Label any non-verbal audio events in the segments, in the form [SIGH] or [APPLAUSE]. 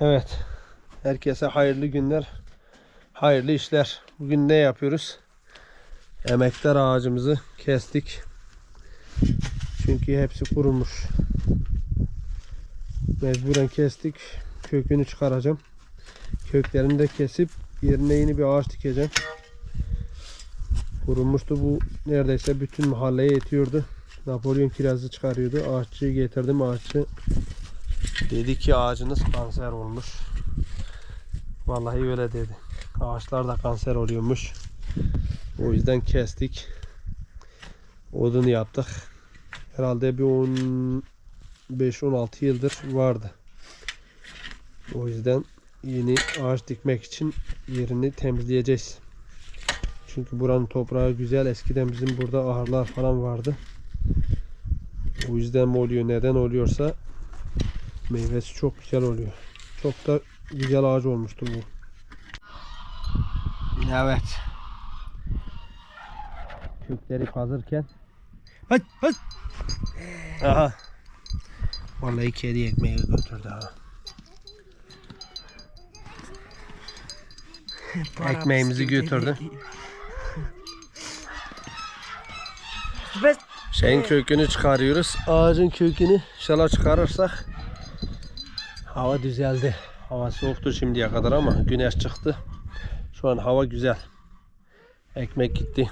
Evet. Herkese hayırlı günler. Hayırlı işler. Bugün ne yapıyoruz? Emektar ağacımızı kestik. Çünkü hepsi kurumuş. Mecburen kestik. Kökünü çıkaracağım. Köklerini de kesip yerine yeni bir ağaç dikeceğim. Kurumuştu bu neredeyse bütün mahalleye yetiyordu. Napolyon kirazı çıkarıyordu. Ağaççıyı getirdim. Ağaççı dedi ki ağacınız kanser olmuş. Vallahi öyle dedi. Ağaçlar da kanser oluyormuş. O yüzden kestik. Odun yaptık. Herhalde bir 15-16 yıldır vardı. O yüzden yeni ağaç dikmek için yerini temizleyeceğiz. Çünkü buranın toprağı güzel. Eskiden bizim burada ahırlar falan vardı. O yüzden mi oluyor? Neden oluyorsa meyvesi çok güzel oluyor. Çok da güzel ağaç olmuştu bu. Evet. Kökleri kazırken Hıt hıt. Aha. Vallahi kedi ekmeği götürdü ha. Ekmeğimizi götürdü. Şeyin kökünü çıkarıyoruz. Ağacın kökünü inşallah çıkarırsak hava düzeldi. Hava soğuktu şimdiye kadar ama güneş çıktı. Şu an hava güzel. Ekmek gitti.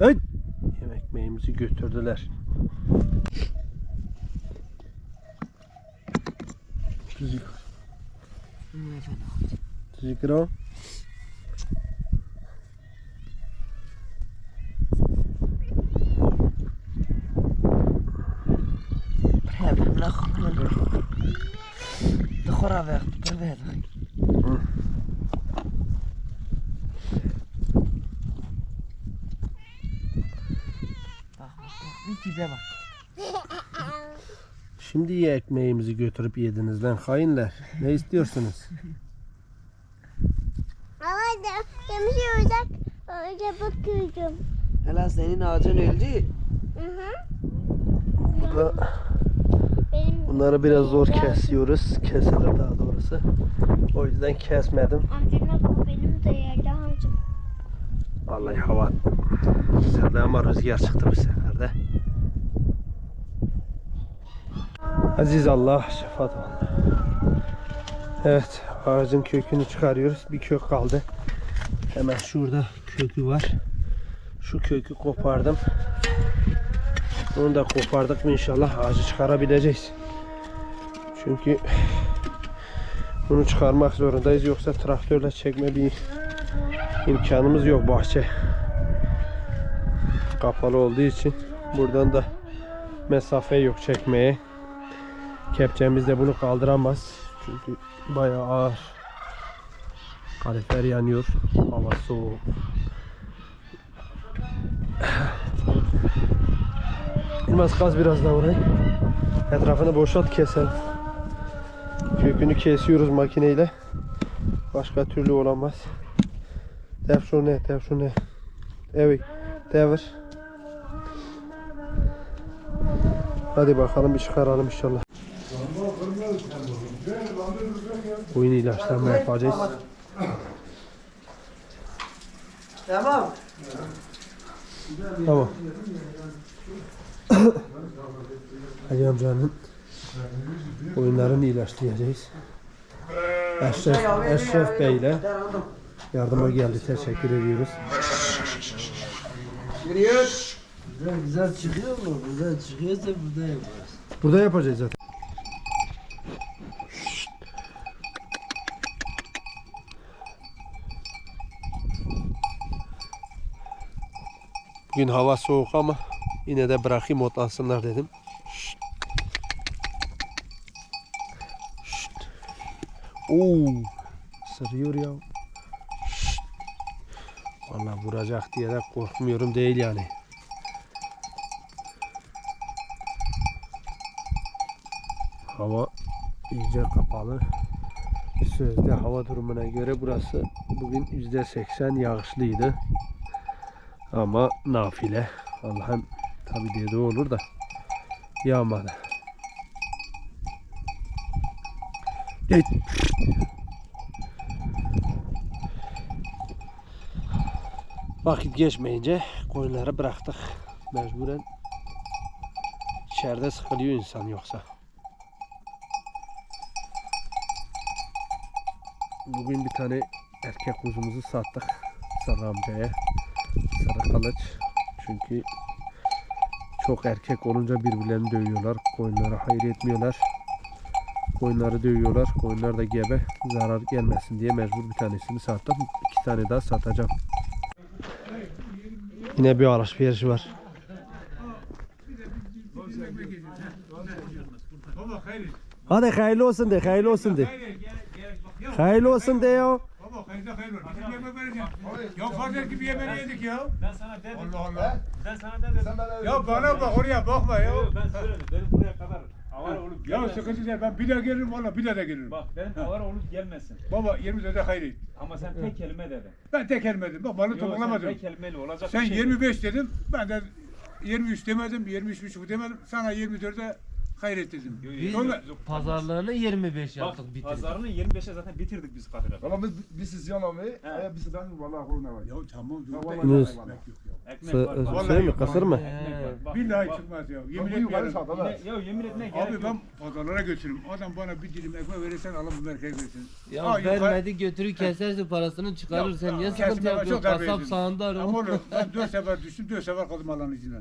Evet. Ekmeğimizi götürdüler. Tuzuk. Tuzuk tipe bak. Şimdi ye ekmeğimizi götürüp yediniz lan hainler. Ne istiyorsunuz? Ama da yemiş olacak. Öyle bakıyorum. Hala senin ağacın öldü. Hı hı. Bu da Benim bunları biraz zor kesiyoruz. Kesilir daha doğrusu. O yüzden kesmedim. amcamla bu benim de yerde amcam. Vallahi hava güzeldi ama rüzgar çıktı bu sefer de. Aziz Allah şefaat ol. Evet ağacın kökünü çıkarıyoruz. Bir kök kaldı. Hemen şurada kökü var. Şu kökü kopardım. Onu da kopardık mı inşallah ağacı çıkarabileceğiz. Çünkü bunu çıkarmak zorundayız yoksa traktörle çekme bir imkanımız yok bahçe kapalı olduğu için buradan da mesafe yok çekmeye kepçemiz de bunu kaldıramaz çünkü bayağı ağır kalifer yanıyor hava soğuk Yılmaz kaz biraz daha orayı etrafını boşalt keselim kökünü kesiyoruz makineyle başka türlü olamaz Dev şu ne? Dev şu ne? Evet. Devir. Hadi bakalım bir çıkaralım inşallah. Oyun ilaçlama yapacağız. Tamam. Tamam. Ali amcanın oyunlarını ilaçlayacağız. Eşref, Eşref Bey ile yardıma geldi. Teşekkür ediyoruz. Giriyor. Güzel güzel çıkıyor mu? Güzel çıkıyorsa burada yaparız. Burada yapacağız zaten. Bugün hava soğuk ama yine de bırakayım otlansınlar dedim. Oo, ısırıyor ya. Şşt. Vuracak diye de korkmuyorum değil yani. Hava iyice kapalı. Sözde hava durumuna göre burası bugün %80 yağışlıydı. Ama nafile. Allah'ın tabi diye de olur da yağmadı. Evet. Vakit geçmeyince koyunları bıraktık. Mecburen içeride sıkılıyor insan yoksa. Bugün bir tane erkek kuzumuzu sattık Sarı amcaya. Sarı. Çünkü çok erkek olunca birbirlerini dövüyorlar. Koyunlara hayır etmiyorlar. Koyunları dövüyorlar. Koyunlar da gebe. Zarar gelmesin diye mecbur bir tanesini sattım. İki tane daha satacağım. Yine bir alışveriş var. Hadi hayırlı olsun de, hayırlı olsun de. Hayırlı olsun de ya. Baba hayırda hayır var. Bizim yemek vereceğim. Ya ki bir yemeğini yedik ya. Ben sana dedim. Allah Allah. Ben sana dedim. Ya bana bak oraya bakma ya. Yo, ben söyledim. Benim buraya kadar avara olup Ya gelmesin. sıkıntı değil. Ben bir daha gelirim valla bir daha da gelirim. Bak benim avara olup gelmesin. Baba 20 de hayır. Ama sen tek kelime dedin. Ben tek elmedim. Bak bana Yo, sen tek kelimeyle olacak Sen bir şey. 25 dedim. Ben de 23 demedim. 23 buçuk demedim. Sana 24'e hayret dedim. Biz Sonra- pazarlığını 25 Bak yaptık bitirdik. pazarını 25'e zaten bitirdik biz Kadir abi. Valla biz biz siz yanamı, ya biz ben vallahi koruna var. Ya tamam dur. Ya vallahi ekmek Nus. yok ya. Ekmek var. Bak. şey mi, kısır mı? Ekmek var. Bak, Billahi bak. çıkmaz ya. Yemin Yemin sağda Yine, ya yemin etmeye gerek Abi yok. ben pazarlara götürürüm. Adam bana bir dilim ekmek verirsen alın bu merkeze versin. Ya yukarı- vermedi götürür kesersin parasını çıkarır Yok, sen ya, niye sıkıntı yapıyorsun çok haber kasap edin. sağında Ama arıyor. oğlum ben dört sefer düştüm, dört sefer kaldım Allah'ın izniyle.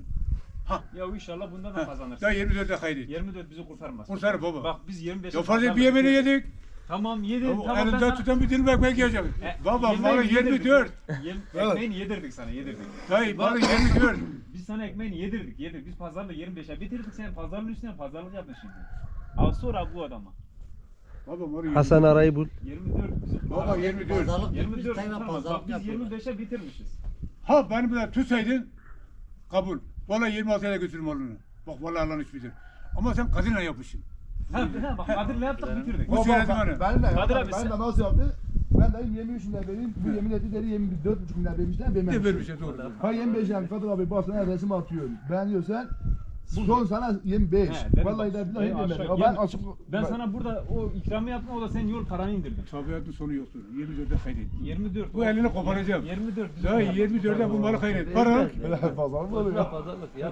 Ya inşallah bundan da kazanırsın. Ya 24'e hayret. 24 bizi kurtarmaz. Kurtar baba. Bak biz 25'e Ya farz et bir yemeğini yedik. Tamam yedin. Ya, tamam ben Elinden sana... tutan bir dilim ekmek yiyecek. E, Baba malı yedirdik. 24. Yem, ekmeğini yedirdik sana yedirdik. Bak- malı 24. [LAUGHS] Biz sana ekmeğini yedirdik yedirdik. Biz pazarla 25'e bitirdik sen pazarın üstüne pazarlık yaptın şimdi. Al sor abi bu adama. Baba malı 24. Hasan arayı bul. 24 bizi Baba 24. Pazarlık 24 bitmiş sayma tutamaz. Bak pazarlık biz yapıyorlar. 25'e bitirmişiz. Ha beni bir tutsaydın kabul. Valla 26'ya da götürürüm malını. Bak vallahi Allah'ın hiçbir Ama sen kadınla yapmışsın. Ha, bak Kadir'le yaptık bitirdik. Bu söyledi bana. Ben de Kadir abi ben de nasıl yaptı? Ben de 23 milyar vereyim, bu yemin etti dedi 24,5 milyar vermişler, Ne vermemiş. vermiş ya doğru. Ha 25 yani Kadir abi bak sana resim atıyorum. Beğeniyorsan son sana 25. He, Vallahi de billahi demedim. aşağı- Ya Ben açık Ben sana burada o ikramı yaptım o da senin yol paranı indirdim. Tabiatın sonu yoktur. 24'e hayret. 24. Bu elini koparacağım. 24 bizi Dayı kurtardı. 24'e bu malı hayret. Para. fazla mı oluyor? Pazarlık ya.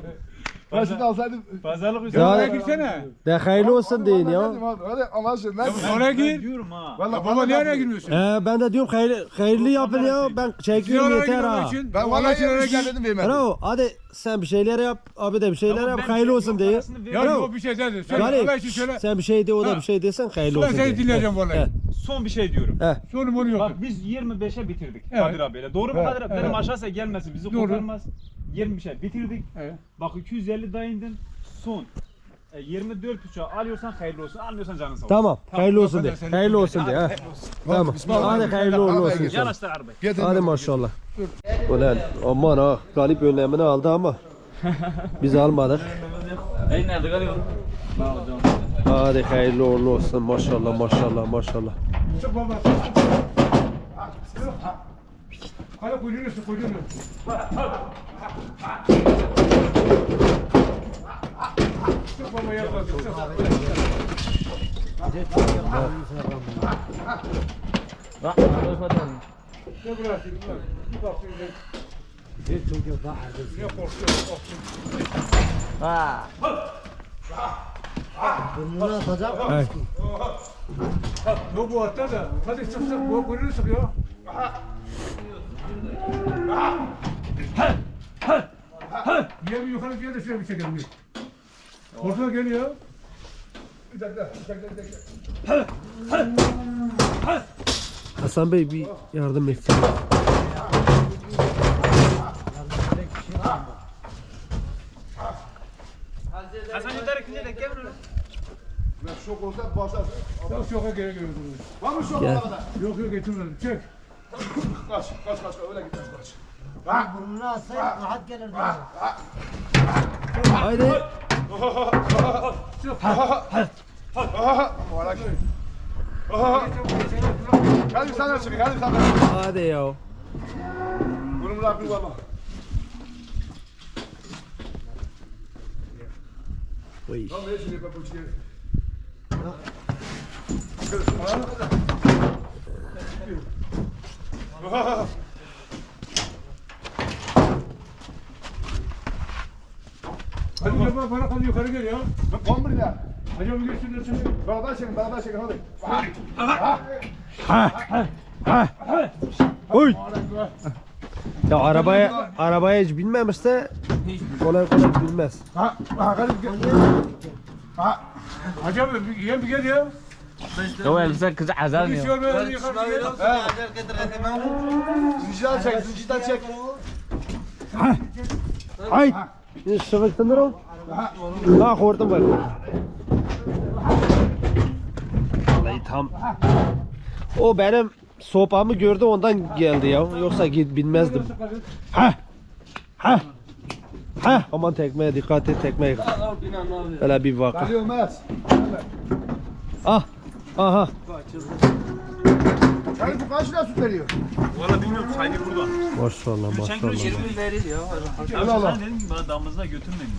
Ben şimdi alsaydım. Pazarlık üstüne. Oraya gitsene. De hayırlı olsun deyin ya. Hadi Allah aşkına. Oraya Ben gir. diyorum ha. Vallahi baba niye araya girmiyorsun? Ee, ben de diyorum hayırlı, hayırlı yapın ya. Ben çekiyorum Oraya yeter ha. Ben Oraya vallahi için oraya 23 milyar gir. dedim vermedim. Bravo. Hadi sen bir şeyler yap. Abi de bir şeyler yap. ben Hayırlı olsun de. parasını Ya yok bir şey dedi. Söyle Allah Galip için söyle. sen bir şey de o da bir şey desen hayırlı Ben olsun seni de. dinleyeceğim vallahi. Son bir şey diyorum. he. Sonu bunu yok. Bak biz 25'e bitirdik Evet. Kadir abiyle. Doğru mu Kadir abi? Benim aşağıya gelmesin bizi Doğru. kurtarmaz. 25'e bitirdik. Evet. Bak 250 daha indin. Son. E, 24 buçuğa alıyorsan hayırlı olsun. Almıyorsan canın sağ olsun. Tamam. Hayırlı olsun de. Hayırlı olsun de. Tamam. Hadi hayırlı uğurlu olsun inşallah. Yanaştır arabayı. Hadi maşallah. Ulan aman ha galip önlemini aldı ama [LAUGHS] biz almadık. Ey nerede kalıyor? Hadi hayırlı uğurlu olsun maşallah maşallah maşallah. Çık baba. Hadi kuyruğunu sık kuyruğunu. Sık baba yapma. Sık. Ne bıraktın? Bir bak şimdi. Ne korkuyor? Burnunu atacak. Hey. Yok bu hatta da. Hadi sık sık. Bu kuyruğunu sık ya. Niye bir yukarı gel de şuraya bir çekelim. bir. Korkuna geliyor. Bir dakika, bir dakika, bir dakika. Hasan Bey bir yardım etsin. Hasan yukarı ikinci de gel buraya. Ben şok olsa başlasın. Yok şoka gerek yok. Var mı şok Gel. arabada? Yok yok getirmedim. Çek. Kaç, kaç, kaç, öyle gitmez kaç. Burnunu atsa rahat gelir. Haydi. Valla ki. Hadi sen de çık, hadi sen de. Hadi ya. Bunu bırak bir baba. Oy. Dan weet je niet wat moet je. Hadi yapma para hadi yukarı gel ya. Kom buraya. Hadi abi gel şurada şurada. Beraber çekin, beraber çekin hadi. Oy. Ya arabaya arabaya hiç binmemişse kolay kolay bilmez. Ha, ha hadi gel. Ha. Hadi abi bir gel bir gel ya. Şey hadi yukarı gel. Zincirden çek, zincirden çek. Ay. Sıvıktındır o. Ha hortum var. Vallahi tam. O benim sopamı gördü ondan geldi ya. Yoksa git bilmezdim. Ha. Ha. Ha. Aman tekmeye dikkat et tekmeye. Öyle bir vaka. Geliyor Mert. Ah. Aha. Yani bu kaç lira süt veriyor? Valla bilmiyorum çaycı burada. Maşallah Geçen gün maşallah. 20 verir ya. Allah Allah. Sen dedim ki bana damızına götürmeyin.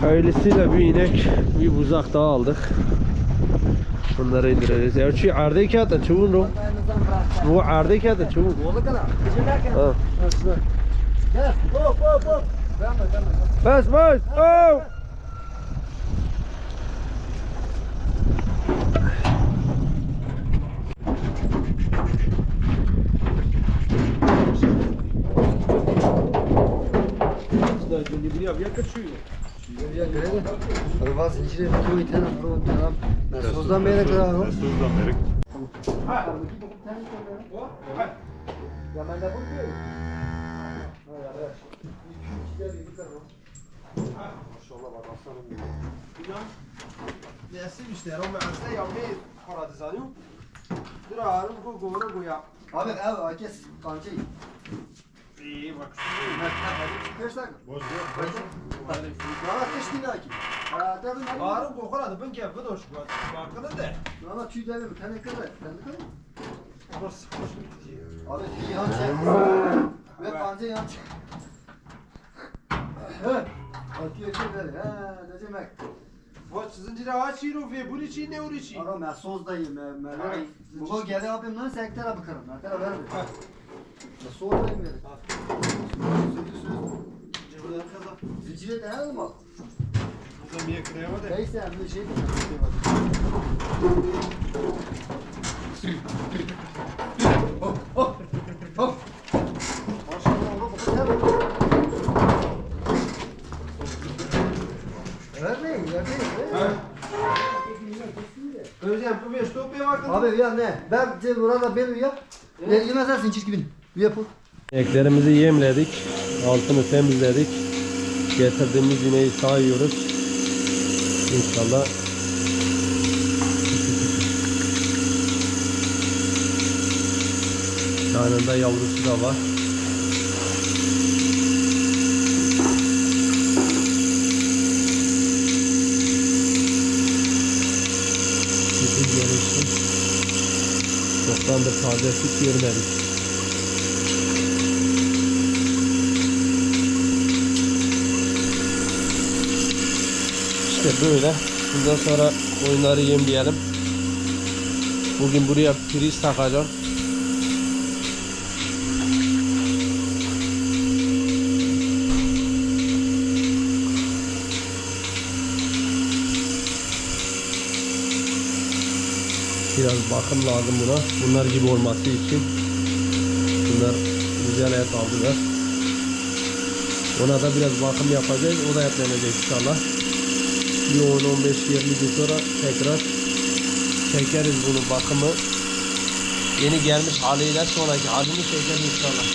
Hayırlısıyla bir inek, bir buzak daha aldık. Bunları indireceğiz. Ya şu ardaki hatta çubuğun o. Bu ardaki hatta çubuk. Ha. Gel, hop hop Deme deme. Bas bas. Oh! Araba zinciri koy tane araba tamam. Ben sozdan beri kadar o. Nesil işte, o meğerse yapmayı paradı sanıyor. Dur ağrım bu govara goya. Abi ev herkes kancayı. İyi bak. Kaç dakika? Boz Valla kaç dinle ki? Ha dedim hadi. Ağrım gokoradı, ben da hoş bak. Bakını de. Valla tüy dedim. Tane kadar. Tane kadar. Ama sıkmış bitti. Abi tüy yan çek. Ve kanca yan çek. Evet. Atıyor şey böyle. Ha ne demek? Bu zinciri ağaç yürü ve bunun için ne için? Aga ben sozdayım. Ben ben. Bu gele abim lan sektere bakarım. Ben tara verme. Ben sozdayım yani. Zincire dayanır mı? Buradan bir yakınaya da. Neyse bir şey de. [LAUGHS] Maşallah oğlum bu kadar. Vermeyin, vermeyin. Özlem bu bir stop bakın. Abi ya ne? Ben de burada benim yap. Yemezler zincir gibi. Bir yapın. Eklerimizi yemledik. Altını temizledik. Getirdiğimiz ineği sayıyoruz. İnşallah yanında yavrusu da var. Sütü gelişti. Çoktandır taze süt görmedik. İşte böyle. Bundan sonra oyunları yemleyelim. Bugün buraya priz takacağım. Biraz bakım lazım buna. Bunlar gibi olması için. Bunlar güzel et aldılar. Ona da biraz bakım yapacağız. O da etlenecek inşallah. Bir 10-15-20 gün sonra tekrar çekeriz bunun bakımı. Yeni gelmiş haliyle sonraki halini çekeriz inşallah.